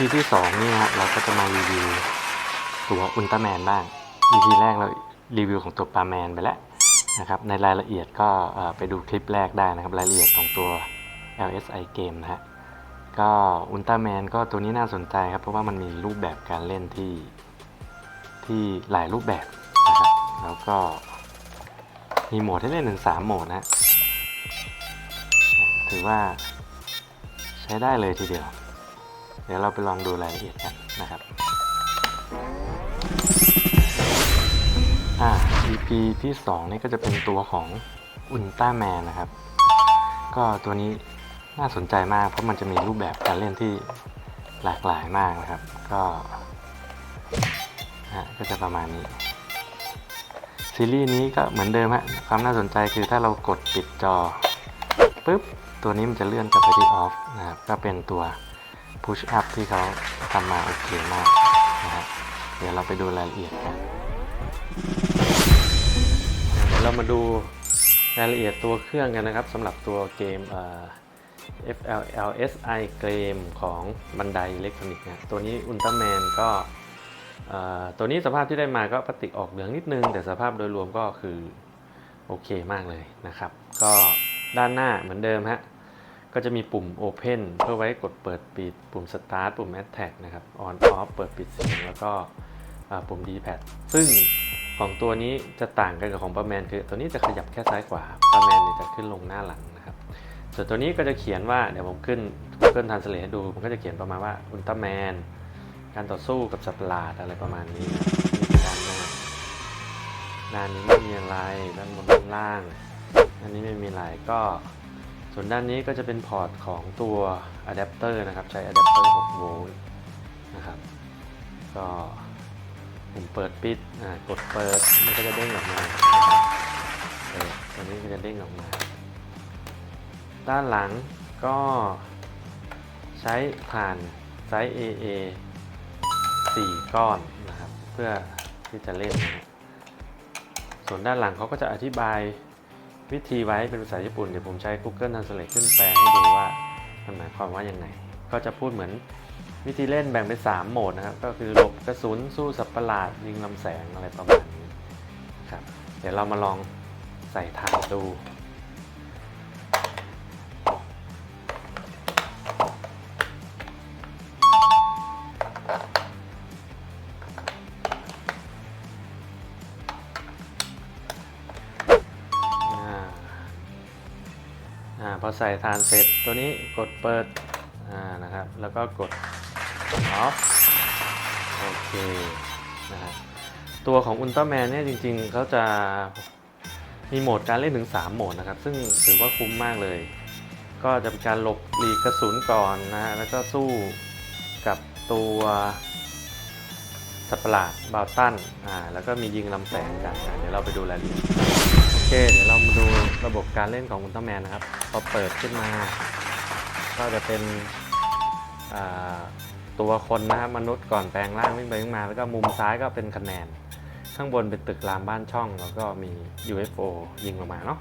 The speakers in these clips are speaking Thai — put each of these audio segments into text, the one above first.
ที่2นี่ฮะเราก็จะมารีวิวตัวอุลตร้าแมนบ้าง EP แรกเรารีวิวของตัวปาแมนไปแล้วนะครับในรายละเอียดก็ไปดูคลิปแรกได้นะครับรายละเอียดของตัว LSI เกมนะฮะก็อุลตร้าแมนก็ตัวนี้น่าสนใจครับ เพราะว่ามันมีรูปแบบการเล่นที่ที่หลายรูปแบบนะครับแล้วก็มีโหมดให้เล่นถึงสามโหมดนะถือว่าใช้ได้เลยทีเดียว ดี๋ยวเราไปลองดูรายละเอียดกันนะครับอ่า EP ที่ 2 นี่ก็จะเป็นตัวของอุลตร้าแมนนะครับ ก็ตัวนี้น่าสนใจมากเพราะมันจะมีรูปแบบการเล่นที่หลากหลายมากนะครับ ก็ฮะก็จะประมาณนี้ ซีรีส์นี้ก็เหมือนเดิมฮะความน่าสนใจคือถ้าเรากดปิดจอปุ๊บตัวนี้มันจะเลื่อนกลับไปที่ออฟนะครับก็เป็นตัว push up ที่เขาทำมาโอเคมากนะครับเดี๋ยวเราไปดูรายละเอียดกันเดี๋ยวเรามาดูรายละเอียดตัวเครื่องกันนะครับสำหรับตัวเกมเอ่อ FLLSI เกมของบันไดอิเล็กทรอนิกส์นะตัวนี้อุลตร้าแมนก็ตัวนี้สภาพที่ได้มาก็พลาสติกออกเหลืองนิดนึง แต่สภาพโดยรวมก็คือโอเคมากเลยนะครับ ก็ด้านหน้าเหมือนเดิมฮะ ก็จะมีปุ่ม Open เพื่อไว้กดเปิดปิด ปุ่ม Start ปุ่ม Attack นะครับ On Off เปิดปิดเสียงแล้วก็ปุ่ม D-pad ซึ่งของตัวนี้จะต่างกันกับของประแมนคือ ตัวนี้จะขยับแค่ซ้ายขวาประแมนเนี่ยจะขึ้นลงหน้าหลังนะครับ ส่วนตัวนี้ก็จะเขียนว่าเดี๋ยวผมขึ้น Google Translate ให้ดู มันก็จะเขียนประมาณว่าอุลตร้าแมนการต่อสู้กับสัตว์ประหลาดอะไรประมาณนี้นี่ด้านหน้าด้านนี้ไม่มีอะไรด้านบนด้านล่างอันนี้ไม่มีอะไรก็ ส่วนด้านนี้ก็จะเป็นพอร์ตของตัวอะแดปเตอร์นะครับ ใช้อะแดปเตอร์6โวลต์นะครับ ก็ปุ่มเปิดปิดกดเปิดมันก็จะเด้งออกมานะครับเออตัวนี้ก็จะเด้งออกมา ด้านหลังก็ใช้ผ่านไซส์ AA 4 ก้อนนะครับ เพื่อที่จะเล่น ส่วนด้านหลังเขาก็จะอธิบาย วิธีไว้เป็นภาษาญี่ปุ่นเดี๋ยวผมใช้ Google Translate ขึ้นแปลให้ดูว่ามันหมายความว่ายังไง ก็จะพูดเหมือนวิธีเล่นแบ่งเป็น 3 โหมดนะครับ ก็คือหลบกระสุนสู้สับประหลาดยิงลำแสงอะไรประมาณนี้ครับ เดี๋ยวเรามาลองใส่ถ่านดู พอใส่ฐานเสร็จตัวนี้กดเปิดอ่านะครับ แล้วก็กด off โอเคนะครับตัวของอุลตร้าแมนเนี่ยจริงๆเขาจะมีโหมดการเล่นถึง 3 โหมดนะครับ ซึ่งถือว่าคุ้มมากเลย ก็จะเป็นการหลบหลีกกระสุนก่อนนะฮะแล้วก็สู้กับตัว สัตว์ประหลาดบาวตันอ่าแล้วก็มียิงลำแสงกันอะเดี๋ยวเราไปดูรายละเอียดโอเคเดี๋ยวเรามาดูระบบการเล่นของอุลตร้าแมนนะครับพอเปิดขึ้นมา ก็จะเป็นอ่าตัวคนนะครับมนุษย์ก่อนแปลงร่างวิ่งไปวิ่งมา แล้วก็มุมซ้ายก็เป็นคะแนน ข้างบนเป็นตึกรามบ้านช่อง แล้วก็มี UFO ยิงลงมาเนาะ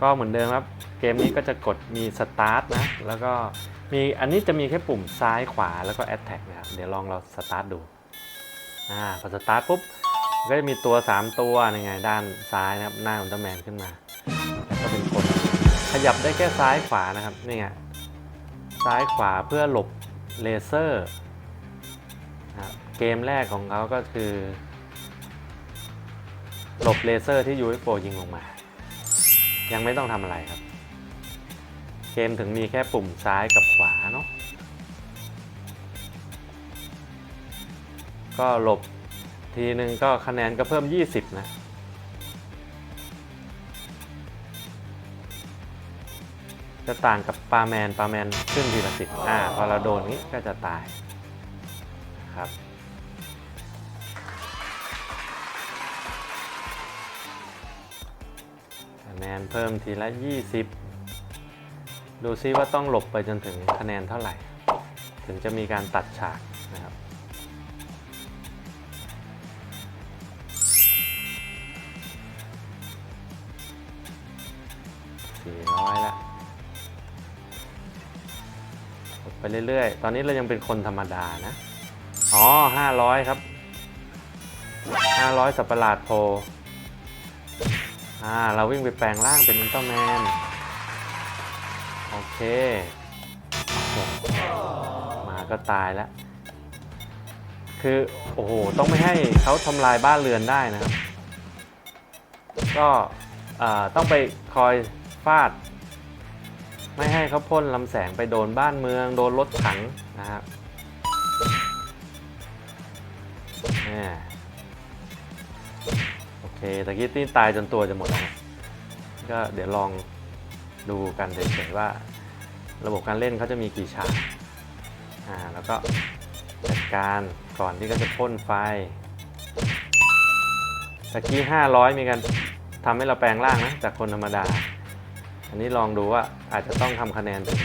ก็เหมือนเดิมครับ เกมนี้ก็จะกดมีสตาร์ทนะ แล้วก็มีอันนี้จะมีแค่ปุ่มซ้ายขวาแล้วก็ Attack นะครับ เดี๋ยวลองเราสตาร์ทดู อ่าพอสตาร์ทปุ๊บก็จะมีตัว 3 ตัวในไงด้านซ้ายนะครับหน้าอุลตร้าแมนขึ้นมาแล้วก็เป็นคนขยับได้แค่ซ้ายขวานะครับนี่ไงซ้ายขวาเพื่อหลบเลเซอร์นะเกมแรกของเขาก็คือ หลบเลเซอร์ที่ UFO ยิงลงมา ยังไม่ต้องทำอะไรครับ เกมถึงมีแค่ปุ่มซ้ายกับขวาเนาะ ก็หลบทีหนึ่งก็คะแนนก็เพิ่ม 20 นะจะต่างกับปลาแมนปลาแมนขึ้นทีละสิบอ่าพอเราโดนนี้ก็จะตายครับ คะแนนเพิ่มทีละ 20 ดูซิว่าต้องหลบไปจนถึงคะแนนเท่าไหร่ ถึงจะมีการตัดฉาก นะครับ400ละโอเคไปเรื่อยๆ ตอนนี้เรายังเป็นคนธรรมดานะ อ๋อ500ครับ500สัตว์ประหลาดโพอ่า เราวิ่งไปแปลงร่างเป็นอุลตร้าแมน โอเค มาก็ตายแล้ว คือ โอ้โห ต้องไม่ให้เขาทำลายบ้านเรือนได้นะครับ ก็ต้องไปคอย ฟาด ไม่ให้เขาพ่นลำแสงไปโดนบ้านเมือง โดนรถถังนะครับนี่โอเคตะกี้ตีนตายจนตัวจะหมดแล้วก็เดี๋ยวลองดูกันเฉยๆว่า ระบบการเล่นเขาจะมีกี่ฉากอ่าแล้วก็จัดการก่อนที่เขาจะพ่นไฟตะกี้ 500 มีการทำให้เราแปลงร่างนะจากคนธรรมดา อันนี้ลองดูว่าอาจจะต้องทำคะแนนถึง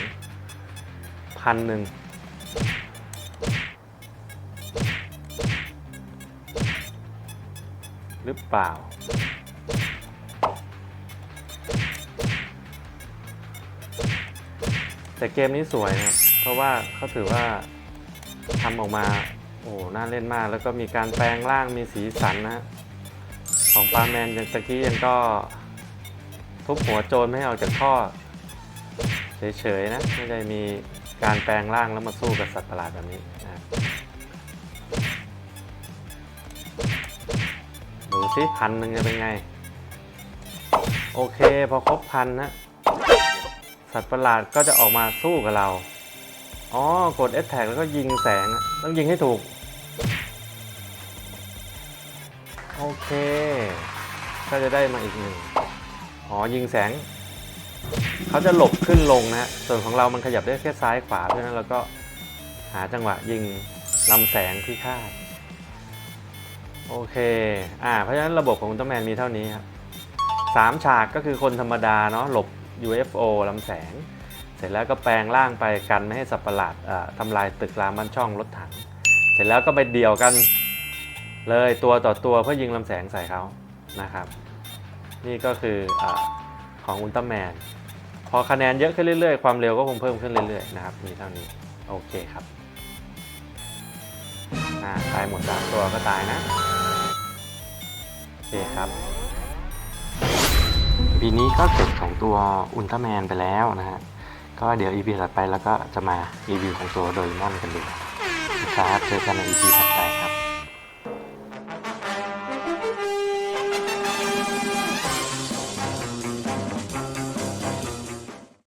พันหนึ่งหรือเปล่า แต่เกมนี้สวยนะครับเพราะว่าเขาถือว่าทำออกมา โอ้หน่าเล่นมาก แล้วก็มีการแปลงร่างมีสีสันนะ ของปาแมนยังตะกี้ยังก็ ทุบหัวโจรไม่ให้ออกจากท่อ เฉยๆนะ ไม่ได้มีการแปลงร่างแล้วมาสู้กับสัตว์ประหลาดแบบนี้นะดูสิพันหนึ่งจะเป็นไง โอเค พอครบพันนะ สัตว์ประหลาดก็จะออกมาสู้กับเรา อ๋อ กด S แท็กแล้วก็ยิงแสง ต้องยิงให้ถูก โอเค ก็จะได้มาอีกหนึ่ง อ๋อยิงแสง เขาจะหลบขึ้นลงนะฮะส่วนของเรามันขยับได้แค่ซ้ายขวาเพราะฉะนั้นเราก็หาจังหวะยิงลำแสงที่คาดโอเค อ่า เพราะฉะนั้นระบบของอุลตร้าแมนมีเท่านี้ครับสามฉากก็คือคนธรรมดาเนาะหลบ UFO ลำแสง เสร็จแล้วก็แปลงร่างไปกันไม่ให้สัตว์ประหลาดอ่าทำลายตึกรามบ้านช่องรถถัง เสร็จแล้วก็ไปเดี่ยวกันเลยตัวต่อตัวเพื่อยิงลำแสงใส่เขานะครับ นี่ก็คืออของอุลตร้าแมน พอคะแนนเยอะขึ้นเรื่อยๆ ความเร็วก็คงเพิ่มขึ้นเรื่อยๆนะครับ มีเท่านี้ โอเคครับตายหมดสามตัวก็ตายนะ โอเคครับ ปีนี้ก็เสร็จของตัวอุลตร้าแมนไปแล้วนะฮะ ก็เดี๋ยว EP ถัดไปแล้วก็จะมารีวิวของตัวโดเรมอนกันดูนะครับเจอกันใน EP ถัดไปครับ